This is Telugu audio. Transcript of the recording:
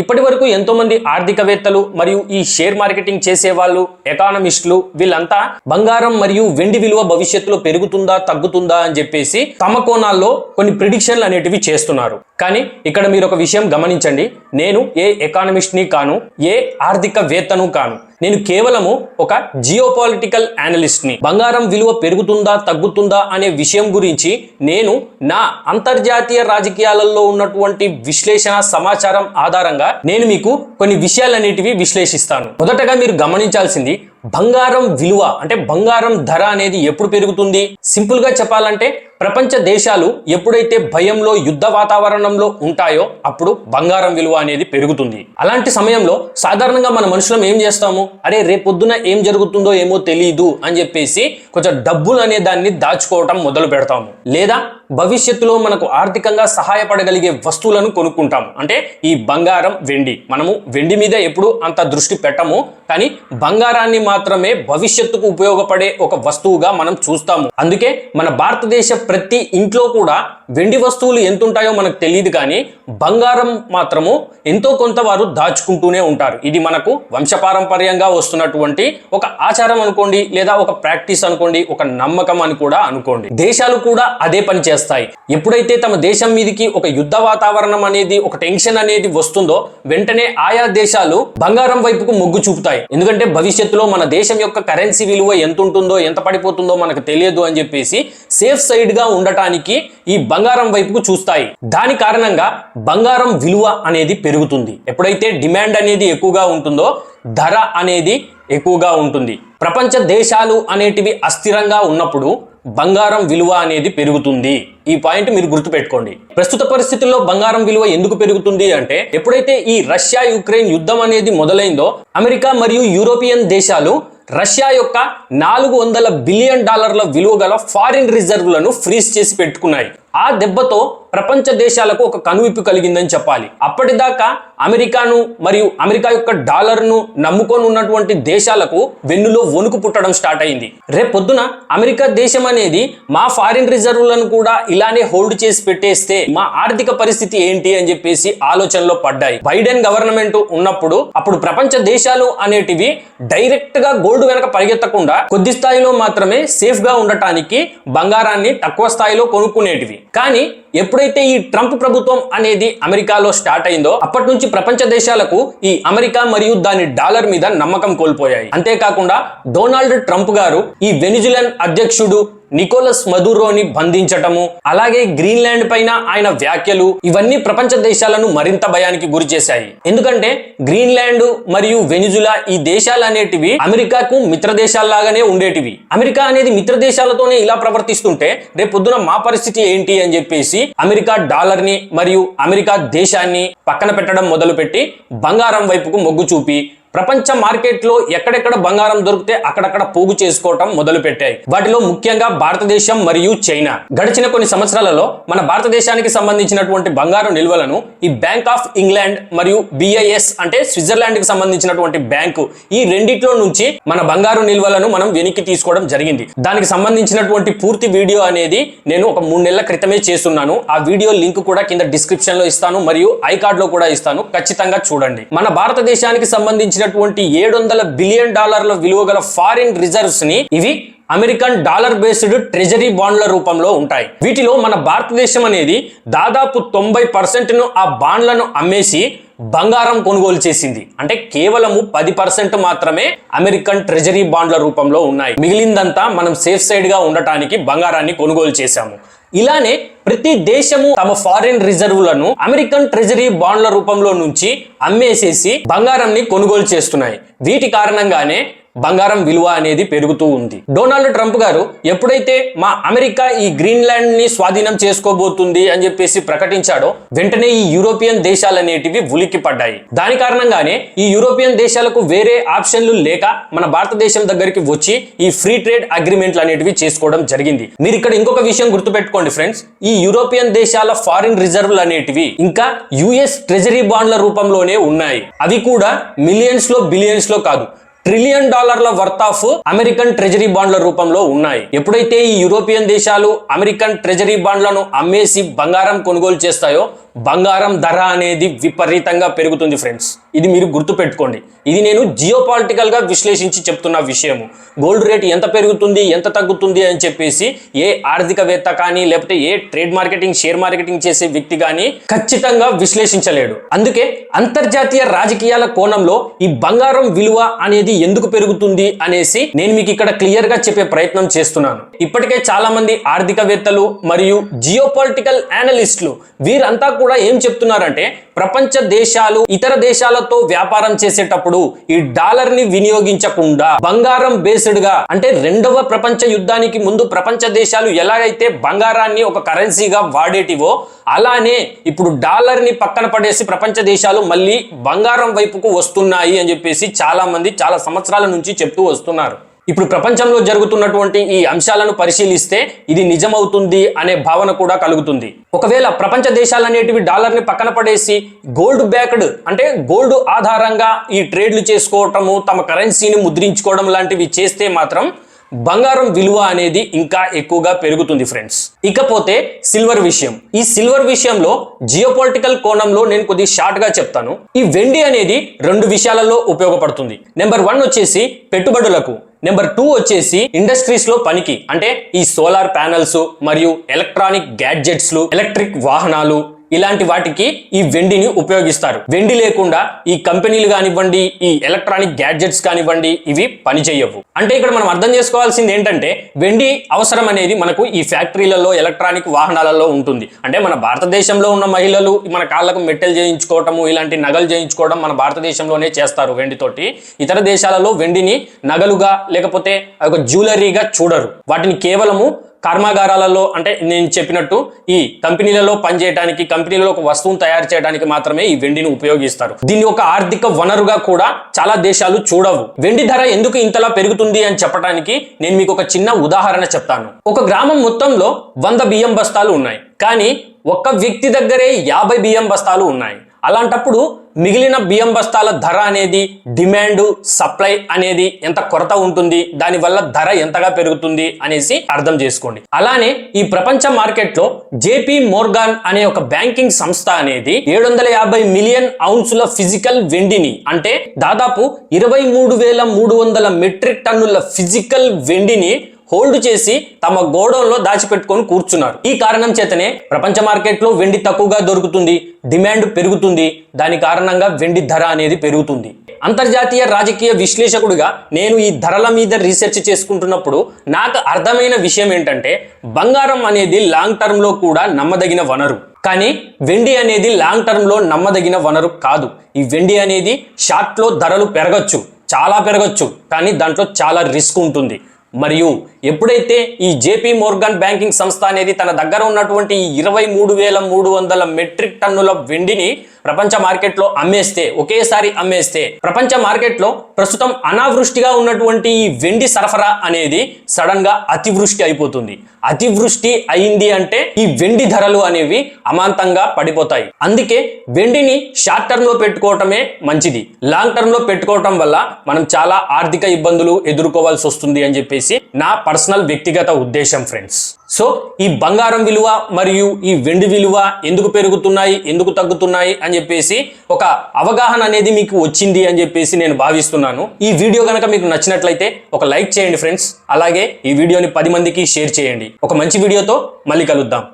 ఇప్పటి వరకు ఎంతోమంది ఆర్థికవేత్తలు మరియు ఈ షేర్ మార్కెటింగ్ చేసే వాళ్ళు ఎకానమిస్టులు వీళ్ళంతా బంగారం మరియు వెండి విలువ భవిష్యత్తులో పెరుగుతుందా తగ్గుతుందా అని చెప్పేసి తమ కోణాల్లో కొన్ని ప్రిడిక్షన్లు అనేటివి చేస్తున్నారు. కానీ ఇక్కడ మీరు ఒక విషయం గమనించండి. నేను ఏ ఎకానమిస్ట్ని కాను ఏ ఆర్థికవేత్తను కాను నేను కేవలము ఒక జియోపాలిటికల్ అనలిస్ట్ని బంగారం విలువ పెరుగుతుందా తగ్గుతుందా అనే విషయం గురించి నేను నా అంతర్జాతీయ రాజకీయాలలో ఉన్నటువంటి విశ్లేషణ సమాచారం ఆధారంగా నేను మీకు కొన్ని విషయాలన్నిటివి విశ్లేషిస్తాను. మొదటగా మీరు గమనించాల్సింది బంగారం విలువ అంటే బంగారం ధర అనేది ఎప్పుడు పెరుగుతుంది? సింపుల్గా చెప్పాలంటే ప్రపంచ దేశాలు ఎప్పుడైతే భయంలో యుద్ధ వాతావరణంలో ఉంటాయో అప్పుడు బంగారం విలువ అనేది పెరుగుతుంది. అలాంటి సమయంలో సాధారణంగా మన మనుషులం ఏం చేస్తాము? అరే రేపొద్దున ఏం జరుగుతుందో ఏమో తెలియదు అని చెప్పేసి కొంచెం డబ్బులు అనే దాన్ని దాచుకోవటం మొదలు పెడతాము. లేదా భవిష్యత్తులో మనకు ఆర్థికంగా సహాయపడగలిగే వస్తువులను కొనుక్కుంటాము. అంటే ఈ బంగారం వెండి. మనము వెండి మీద ఎప్పుడు అంత దృష్టి పెట్టము. కానీ బంగారాన్ని మాత్రమే భవిష్యత్తుకు ఉపయోగపడే ఒక వస్తువుగా మనం చూస్తాము. అందుకే మన భారతదేశ ప్రతి ఇంట్లో కూడా వెండి వస్తువులు ఎంత ఉంటాయో మనకు తెలియదు కానీ బంగారం మాత్రము ఎంతో కొంత వారు దాచుకుంటూనే ఉంటారు. ఇది మనకు వంశపారంపర్యంగా వస్తున్నటువంటి ఒక ఆచారం అనుకోండి లేదా ఒక ప్రాక్టీస్ అనుకోండి ఒక నమ్మకం అని కూడా అనుకోండి. దేశాలు కూడా అదే పని చేస్తాయి. ఎప్పుడైతే తమ దేశం మీదకి ఒక యుద్ధ వాతావరణం అనేది ఒక టెన్షన్ అనేది వస్తుందో వెంటనే ఆయా దేశాలు బంగారం వైపుకు మొగ్గు చూపుతాయి. ఎందుకంటే భవిష్యత్తులో మన దేశం యొక్క కరెన్సీ విలువ ఎంత ఉంటుందో ఎంత పడిపోతుందో మనకు తెలియదు అని చెప్పేసి సేఫ్ సైడ్గా ఉండటానికి ఈ బంగారం బంగారం వైపుకు చూస్తాయి. దాని కారణంగా బంగారం విలువ అనేది పెరుగుతుంది. ఎప్పుడైతే డిమాండ్ అనేది ఎక్కువగా ఉంటుందో ధర అనేది ఎక్కువగా ఉంటుంది. ప్రపంచ దేశాలు అనేటివి అస్థిరంగా ఉన్నప్పుడు బంగారం విలువ అనేది పెరుగుతుంది. ఈ పాయింట్ మీరు గుర్తుపెట్టుకోండి. ప్రస్తుత పరిస్థితుల్లో బంగారం విలువ ఎందుకు పెరుగుతుంది అంటే ఎప్పుడైతే ఈ రష్యా యుక్రెయిన్ యుద్ధం అనేది మొదలైందో అమెరికా మరియు యూరోపియన్ దేశాలు రష్యా యొక్క నాలుగు వందల బిలియన్ డాలర్ల విలువ గల ఫారిన్ రిజర్వ్లను ఫ్రీజ్ చేసి పెట్టుకున్నాయి. ఆ దెబ్బతో ప్రపంచ దేశాలకు ఒక కనువిప్పు కలిగిందని చెప్పాలి. అప్పటిదాకా అమెరికాను మరియు అమెరికా యొక్క డాలర్ను నమ్ముకొని ఉన్నటువంటి దేశాలకు వెన్నులో వణుకు పుట్టడం స్టార్ట్ అయింది. రేపొద్దున అమెరికా దేశం అనేది మా ఫారిన్ రిజర్వులను కూడా ఇలానే హోల్డ్ చేసి పెట్టేస్తే మా ఆర్థిక పరిస్థితి ఏంటి అని చెప్పేసి ఆలోచనలో పడ్డాయి. బైడెన్ గవర్నమెంట్ ఉన్నప్పుడు అప్పుడు ప్రపంచ దేశాలు అనేటివి డైరెక్ట్గా గోల్డ్ వెనక పరిగెత్తకుండా కొద్ది స్థాయిలో మాత్రమే సేఫ్గా ఉండటానికి బంగారాన్ని తక్కువ స్థాయిలో కొనుక్కునేటివి. కానీ ఎప్పుడైతే ఈ ట్రంప్ ప్రభుత్వం అనేది అమెరికాలో స్టార్ట్ అయిందో అప్పటి నుంచి ప్రపంచ దేశాలకు ఈ అమెరికా మరియు దాని డాలర్ మీద నమ్మకం కోల్పోయాయి. అంతేకాకుండా డొనాల్డ్ ట్రంప్ గారు ఈ వెనిజులన్ అధ్యక్షుడు నికోలస్ మధురోని బంధించటము అలాగే గ్రీన్లాండ్ పైన ఆయన వ్యాఖ్యలు ఇవన్నీ ప్రపంచ దేశాలను మరింత భయానికి గురి చేశాయి. ఎందుకంటే గ్రీన్లాండ్ మరియు వెనిజులా ఈ దేశాలు అనేటివి అమెరికాకు మిత్ర దేశాల్లాగానే ఉండేటివి. అమెరికా అనేది మిత్ర దేశాలతోనే ఇలా ప్రవర్తిస్తుంటే రేపొద్దున మా పరిస్థితి ఏంటి అని చెప్పేసి అమెరికా డాలర్ని మరియు అమెరికా దేశాన్ని పక్కన పెట్టడం మొదలుపెట్టి బంగారం వైపుకు మొగ్గు చూపి ప్రపంచ మార్కెట్లో ఎక్కడెక్కడ బంగారం దొరికితే అక్కడక్కడ పోగు చేసుకోవటం మొదలు పెట్టాయి వాటిలో ముఖ్యంగా భారతదేశం మరియు చైనా. గడిచిన కొన్ని సంవత్సరాలలో మన భారతదేశానికి సంబంధించినటువంటి బంగారు నిల్వలను ఈ బ్యాంక్ ఆఫ్ ఇంగ్లాండ్ మరియు బిఐఎస్ అంటే స్విట్జర్లాండ్కి సంబంధించినటువంటి బ్యాంకు ఈ రెండిట్లో నుంచి మన బంగారు నిల్వలను మనం వెనక్కి తీసుకోవడం జరిగింది. దానికి సంబంధించినటువంటి పూర్తి వీడియో అనేది నేను ఒక మూడు నెలల క్రితమే చేస్తున్నాను. ఆ వీడియో లింక్ కూడా కింద డిస్క్రిప్షన్లో ఇస్తాను మరియు ఐ కార్డ్లో కూడా ఇస్తాను. ఖచ్చితంగా చూడండి. మన భారతదేశానికి సంబంధించిన సంబంధించినటువంటి ఏడు వందల బిలియన్ డాలర్ల విలువ గల ఫారిన్ రిజర్వ్స్ని ఇవి అమెరికన్ డాలర్ బేస్డ్ ట్రెజరీ బాండ్ల రూపంలో ఉంటాయి. వీటిలో మన భారతదేశం అనేది దాదాపు తొంభై పర్సెంట్ను ఆ బాండ్లను అమ్మేసి బంగారం కొనుగోలు చేసింది. అంటే కేవలము పది పర్సెంట్ మాత్రమే అమెరికన్ ట్రెజరీ బాండ్ల రూపంలో ఉన్నాయి. మిగిలిందంతా మనం సేఫ్ సైడ్గా ఉండటానికి బంగారాన్ని కొనుగోలు చేశాము. ఇలానే ప్రతి దేశము తమ ఫారిన్ రిజర్వులను అమెరికన్ ట్రెజరీ బాండ్ల రూపంలో నుంచి అమ్మేసేసి బంగారంని కొనుగోలు చేస్తున్నాయి. వీటి కారణంగానే బంగారం విలువ అనేది పెరుగుతూ ఉంది. డొనాల్డ్ ట్రంప్ గారు ఎప్పుడైతే మా అమెరికా ఈ గ్రీన్లాండ్ని స్వాధీనం చేసుకోబోతుంది అని చెప్పేసి ప్రకటించాడో వెంటనే ఈ యూరోపియన్ దేశాలు అనేటివి ఉలిక్కి పడ్డాయి. దాని కారణంగానే ఈ యూరోపియన్ దేశాలకు వేరే ఆప్షన్లు లేక మన భారతదేశం దగ్గరికి వచ్చి ఈ ఫ్రీ ట్రేడ్ అగ్రిమెంట్లు అనేటివి చేసుకోవడం జరిగింది. మీరు ఇక్కడ ఇంకొక విషయం గుర్తుపెట్టుకోండి ఫ్రెండ్స్. ఈ యూరోపియన్ దేశాల ఫారిన్ రిజర్వ్లు అనేటివి ఇంకా యుఎస్ ట్రెజరీ బాండ్ల రూపంలోనే ఉన్నాయి. అవి కూడా మిలియన్స్లో బిలియన్స్లో కాదు ట్రిలియన్ డాలర్ల వర్త్ ఆఫ్ అమెరికన్ ట్రెజరీ బాండ్ల రూపంలో ఉన్నాయి. ఎప్పుడైతే ఈ యూరోపియన్ దేశాలు అమెరికన్ ట్రెజరీ బాండ్లను అమ్మేసి బంగారం కొనుగోలు చేస్తాయో బంగారం ధర అనేది విపరీతంగా పెరుగుతుంది ఫ్రెండ్స్. ఇది మీరు గుర్తుపెట్టుకోండి. ఇది నేను జియో పాలిటికల్గా విశ్లేషించి చెప్తున్న విషయము. గోల్డ్ రేట్ ఎంత పెరుగుతుంది ఎంత తగ్గుతుంది అని చెప్పేసి ఏ ఆర్థికవేత్త కానీ లేకపోతే ఏ ట్రేడ్ మార్కెటింగ్ షేర్ మార్కెటింగ్ చేసే వ్యక్తి కానీ ఖచ్చితంగా విశ్లేషించలేడు. అందుకే అంతర్జాతీయ రాజకీయాల కోణంలో ఈ బంగారం విలువ అనేది ఎందుకు పెరుగుతుంది అనేసి నేను మీకు ఇక్కడ క్లియర్గా చెప్పే ప్రయత్నం చేస్తున్నాను. ఇప్పటికే చాలా మంది ఆర్థికవేత్తలు మరియు జియో పొలిటికల్ అనలిస్టులు వీరంతా కూడా ఏం చెప్తున్నారంటే ప్రపంచ దేశాలు ఇతర దేశాలతో వ్యాపారం చేసేటప్పుడు ఈ డాలర్ని వినియోగించకుండా బంగారం బేస్డ్గా అంటే రెండవ ప్రపంచ యుద్ధానికి ముందు ప్రపంచ దేశాలు ఎలాగైతే బంగారాన్ని ఒక కరెన్సీగా వాడేటివో అలానే ఇప్పుడు డాలర్ని పక్కన పడేసి ప్రపంచ దేశాలు మళ్ళీ బంగారం వైపుకు వస్తున్నాయి అని చెప్పేసి చాలా మంది చాలా సంవత్సరాల నుంచి చెప్తూ వస్తున్నారు. ఇప్పుడు ప్రపంచంలో జరుగుతున్నటువంటి ఈ అంశాలను పరిశీలిస్తే ఇది నిజమవుతుంది అనే భావన కూడా కలుగుతుంది. ఒకవేళ ప్రపంచ దేశాలు అనేటివి డాలర్ని పక్కన పడేసి గోల్డ్ బ్యాక్డ్ అంటే గోల్డ్ ఆధారంగా ఈ ట్రేడ్లు చేసుకోవటము తమ కరెన్సీని ముద్రించుకోవడం లాంటివి చేస్తే మాత్రం బంగారం విలువ అనేది ఇంకా ఎక్కువగా పెరుగుతుంది ఫ్రెండ్స్. ఇకపోతే సిల్వర్ విషయం. ఈ సిల్వర్ విషయంలో జియోపాలిటికల్ కోణంలో నేను కొద్ది షార్ట్గా చెప్తాను. ఈ వెండి అనేది రెండు విషయాలలో ఉపయోగపడుతుంది. నెంబర్ వన్ వచ్చేసి పెట్టుబడులకు. నెంబర్ టూ వచ్చేసి ఇండస్ట్రీస్లో పనికి. అంటే ఈ సోలార్ ప్యానల్స్ మరియు ఎలక్ట్రానిక్ గ్యాడ్జెట్స్లు ఎలక్ట్రిక్ వాహనాలు ఇలాంటి వాటికి ఈ వెండిని ఉపయోగిస్తారు. వెండి లేకుండా ఈ కంపెనీలు కానివ్వండి ఈ ఎలక్ట్రానిక్ గ్యాడ్జెట్స్ కానివ్వండి ఇవి పనిచేయవు. అంటే ఇక్కడ మనం అర్థం చేసుకోవాల్సింది ఏంటంటే వెండి అవసరం అనేది మనకు ఈ ఫ్యాక్టరీలలో ఎలక్ట్రానిక్ వాహనాలలో ఉంటుంది. అంటే మన భారతదేశంలో ఉన్న మహిళలు మన కాళ్ళకు మెట్టెలు చేయించుకోవటము ఇలాంటి నగలు చేయించుకోవడం మన భారతదేశంలోనే చేస్తారు వెండితోటి. ఇతర దేశాలలో వెండిని నగలుగా లేకపోతే ఒక జ్యువెలరీగా చూడరు. వాటిని కేవలము కర్మాగారాలలో అంటే నేను చెప్పినట్టు ఈ కంపెనీలలో పనిచేయడానికి కంపెనీలలో ఒక వస్తువును తయారు చేయడానికి మాత్రమే ఈ వెండిని ఉపయోగిస్తారు. దీన్ని ఒక ఆర్థిక వనరుగా కూడా చాలా దేశాలు చూడవు. వెండి ధర ఎందుకు ఇంతలా పెరుగుతుంది అని చెప్పడానికి నేను మీకు ఒక చిన్న ఉదాహరణ చెప్తాను. ఒక గ్రామం మొత్తంలో వంద బియ్యం బస్తాలు ఉన్నాయి. కానీ ఒక్క వ్యక్తి దగ్గరే యాభై బియ్యం బస్తాలు ఉన్నాయి. అలాంటప్పుడు మిగిలిన బియ్యం బస్తాల ధర అనేది డిమాండ్ సప్లై అనేది ఎంత కొరత ఉంటుంది దానివల్ల ధర ఎంతగా పెరుగుతుంది అనేసి అర్థం చేసుకోండి. అలానే ఈ ప్రపంచ మార్కెట్లో జేపీ మోర్గాన్ అనే ఒక బ్యాంకింగ్ సంస్థ అనేది ఏడు వందల యాభై మిలియన్ ఔన్సుల ఫిజికల్ వెండిని అంటే దాదాపు ఇరవై మూడు వేల మూడు వందల మెట్రిక్ టన్నుల ఫిజికల్ వెండిని హోల్డ్ చేసి తమ గోడౌన్లో దాచిపెట్టుకొని కూర్చున్నారు. ఈ కారణం చేతనే ప్రపంచ మార్కెట్లో వెండి తక్కువగా దొరుకుతుంది డిమాండ్ పెరుగుతుంది. దాని కారణంగా వెండి ధర అనేది పెరుగుతుంది. అంతర్జాతీయ రాజకీయ విశ్లేషకుడిగా నేను ఈ ధరల మీద రీసెర్చ్ చేసుకుంటున్నప్పుడు నాకు అర్థమైన విషయం ఏంటంటే బంగారం అనేది లాంగ్ టర్మ్లో కూడా నమ్మదగిన వనరు. కానీ వెండి అనేది లాంగ్ టర్మ్లో నమ్మదగిన వనరు కాదు. ఈ వెండి అనేది షార్ట్లో ధరలు పెరగచ్చు చాలా పెరగచ్చు. కానీ దాంట్లో చాలా రిస్క్ ఉంటుంది. మరియు ఎప్పుడైతే ఈ జేపీ మోర్గన్ బ్యాంకింగ్ సంస్థ అనేది తన దగ్గర ఉన్నటువంటి ఇరవై మూడు వేల మూడు వందల మెట్రిక్ టన్నుల వెండిని ప్రపంచ మార్కెట్లో అమ్మేస్తే ఒకేసారి అమ్మేస్తే ప్రపంచ మార్కెట్లో ప్రస్తుతం అనావృష్టిగా ఉన్నటువంటి ఈ వెండి సరఫరా అనేది సడన్గా అతివృష్టి అయిపోతుంది. అతివృష్టి అయింది అంటే ఈ వెండి ధరలు అనేవి అమాంతంగా పడిపోతాయి. అందుకే వెండిని షార్ట్ టర్మ్లో పెట్టుకోవటమే మంచిది. లాంగ్ టర్మ్లో పెట్టుకోవటం వల్ల మనం చాలా ఆర్థిక ఇబ్బందులు ఎదుర్కోవాల్సి వస్తుంది అని చెప్పేసి నా పర్సనల్ వ్యక్తిగత ఉద్దేశం ఫ్రెండ్స్. సో ఈ బంగారం విలువ మరియు ఈ వెండి విలువ ఎందుకు పెరుగుతున్నాయి ఎందుకు తగ్గుతున్నాయి అని చెప్పేసి ఒక అవగాహన అనేది మీకు వచ్చింది అని చెప్పేసి నేను భావిస్తున్నాను. ఈ వీడియో కనుక మీకు నచ్చినట్లయితే ఒక లైక్ చేయండి ఫ్రెండ్స్. అలాగే ఈ వీడియోని పది మందికి షేర్ చేయండి. ఒక మంచి వీడియోతో మళ్ళీ కలుద్దాం.